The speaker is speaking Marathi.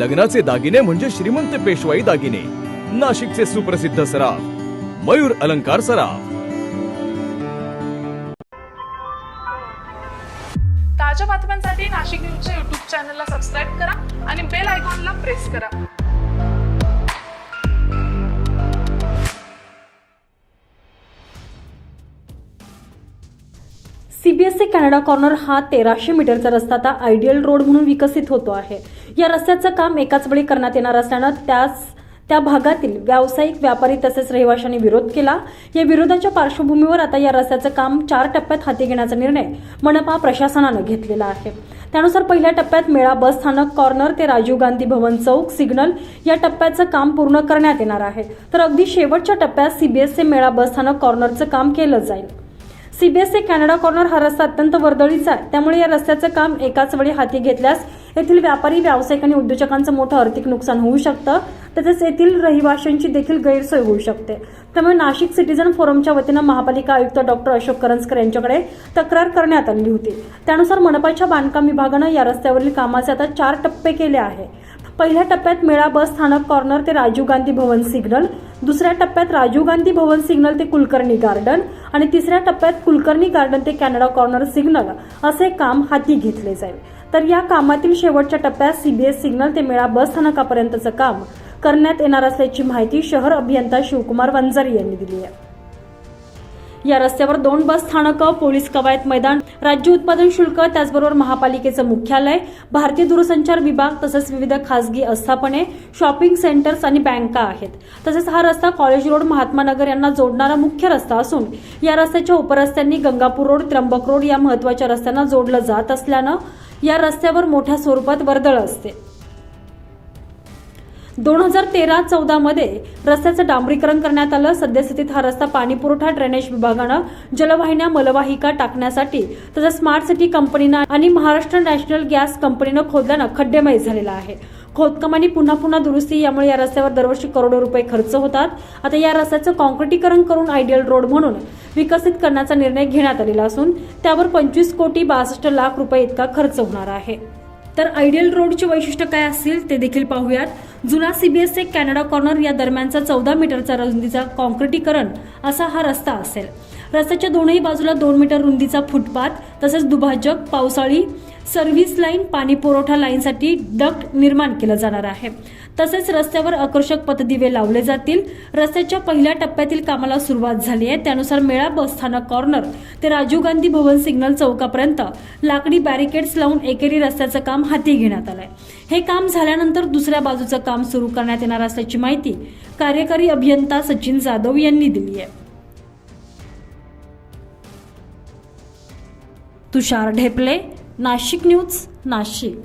लग्नाचे दागिने म्हणजे श्रीमंत पेशवाई दागिने. नाशिकचे सुप्रसिद्ध सराफ मयूर अलंकार सराफ. ताज्या बातम्यांसाठी नाशिक न्यूजच्या युट्यूब चॅनलला सबस्क्राईब करा आणि बेल आयकॉनला प्रेस करा. सीबीएससी कॅनडा कॉर्नर हा तेराशे मीटरचा रस्ता आता आयडियल रोड म्हणून विकसित होतो आहे. या रस्त्याचं काम एकाच वेळी करण्यात येणार असल्यानं त्यास त्या भागातील व्यावसायिक व्यापारी तसेच रहिवाशांनी विरोध केला. या विरोधाच्या पार्श्वभूमीवर आता या रस्त्याचं काम चार टप्प्यात हाती घेण्याचा निर्णय मनपा प्रशासनानं घेतलेला आहे. त्यानुसार पहिल्या टप्प्यात मेळा बस स्थानक कॉर्नर ते राजीव गांधी भवन चौक सिग्नल या टप्प्याचं काम पूर्ण करण्यात येणार आहे. तर अगदी शेवटच्या टप्प्यात सीबीएससी मेळा बस स्थानक कॉर्नरचं काम केलं जाईल. सीबीएससी कॅनडा कॉर्नर हा रस्ता अत्यंत वर्दळीचा आहे. त्यामुळे या रस्त्याचं काम एकाच वेळी हाती घेतल्यास येथील व्यापारी व्यावसायिक आणि उद्योजकांचं मोठं आर्थिक नुकसान होऊ शकतं. तसेच येथील रहिवाशांची देखील गैरसोय होऊ शकते. त्यामुळे नाशिक सिटीजन फोरमच्या वतीनं महापालिका आयुक्त डॉक्टर अशोक करंजकर यांच्याकडे तक्रार करण्यात आली होती. त्यानुसार मनपाच्या बांधकाम विभागानं या रस्त्यावरील कामाचे आता चार टप्पे केले आहे. पहिल्या टप्प्यात मेळा बस स्थानक कॉर्नर ते राजीव गांधी भवन सिग्नल दुसऱ्या टप्प्यात राजीव गांधी भवन सिग्नल ते कुलकर्णी गार्डन आणि तिसऱ्या टप्प्यात कुलकर्णी गार्डन ते कॅनडा कॉर्नर सिग्नल असे काम हाती घेतले जाईल. तर या कामातील शेवटच्या टप्प्यात सीबीएस सिग्नल ते मेळा बस स्थानकापर्यंतचं काम करण्यात येणार असल्याची माहिती शहर अभियंता शिवकुमार वंजारी यांनी दिली आहे. या रस्त्यावर दोन बस स्थानकं पोलीस कवायत मैदान राज्य उत्पादन शुल्क त्याचबरोबर महापालिकेचं मुख्यालय भारतीय दूरसंचार विभाग तसंच विविध खासगी आस्थापने शॉपिंग सेंटर्स आणि बँका आहेत. तसेच हा रस्ता कॉलेज रोड महात्मा नगर यांना जोडणारा मुख्य रस्ता असून या रस्त्याच्या उपरस्त्यांनी गंगापूर रोड त्र्यंबक रोड या महत्त्वाच्या रस्त्यांना जोडलं जात असल्यानं या रस्त्यावर मोठ्या स्वरूपात वर्दळ असते. दोन हजार तेरा चौदा मध्ये रस्त्याचं डांबरीकरण करण्यात आलं. सद्यस्थितीत हा रस्ता पाणीपुरवठा ड्रेनेज विभागानं जलवाहिन्या मलवाहिका टाकण्यासाठी तसंच स्मार्ट सिटी कंपनीनं आणि महाराष्ट्र नॅशनल गॅस कंपनीनं खोदल्यानं खड्डेमय झालेला आहे. खोदकाम आणि पुन्हा पुन्हा दुरुस्ती यामुळे या रस्त्यावर दरवर्षी करोडो रुपये खर्च होतात. आता या रस्त्याचं कॉन्क्रिटीकरण करून आयडियल रोड म्हणून विकसित करण्याचा निर्णय घेण्यात आलेला असून त्यावर पंचवीस कोटी बासष्ट लाख रुपये इतका खर्च होणार आहे. तर आयडियल रोडचे वैशिष्ट्य काय असतील ते देखील पाहूयात. जुना सीबीएसए कॅनडा कॉर्नर या दरम्यानचा चौदा मीटरचा रुंदीचा कॉन्क्रिटीकरण असा हा रस्ता असेल. रस्त्याच्या दोनही बाजूला दोन मीटर रुंदीचा फुटपाथ तसेच दुभाजक पावसाळी सर्व्हिस लाईन पाणी पुरवठा लाईनसाठी डक्ट निर्माण केलं जाणार आहे. तसेच रस्त्यावर आकर्षक पथदिवे लावले जातील. रस्त्याच्या पहिल्या टप्प्यातील कामाला सुरुवात झाली आहे. त्यानुसार मेळा बस स्थानक कॉर्नर ते राजीव गांधी भवन सिग्नल चौकापर्यंत लाकडी बॅरिकेड्स लावून एकेरी रस्त्याचं काम हाती घेण्यात आलंय. हे काम झाल्यानंतर दुसऱ्या बाजूचं काम सुरू करण्यात येणार असल्याची माहिती कार्यकारी अभियंता सचिन जाधव यांनी दिली आहे. तुषार ढेपले नाशिक न्यूज नाशिक.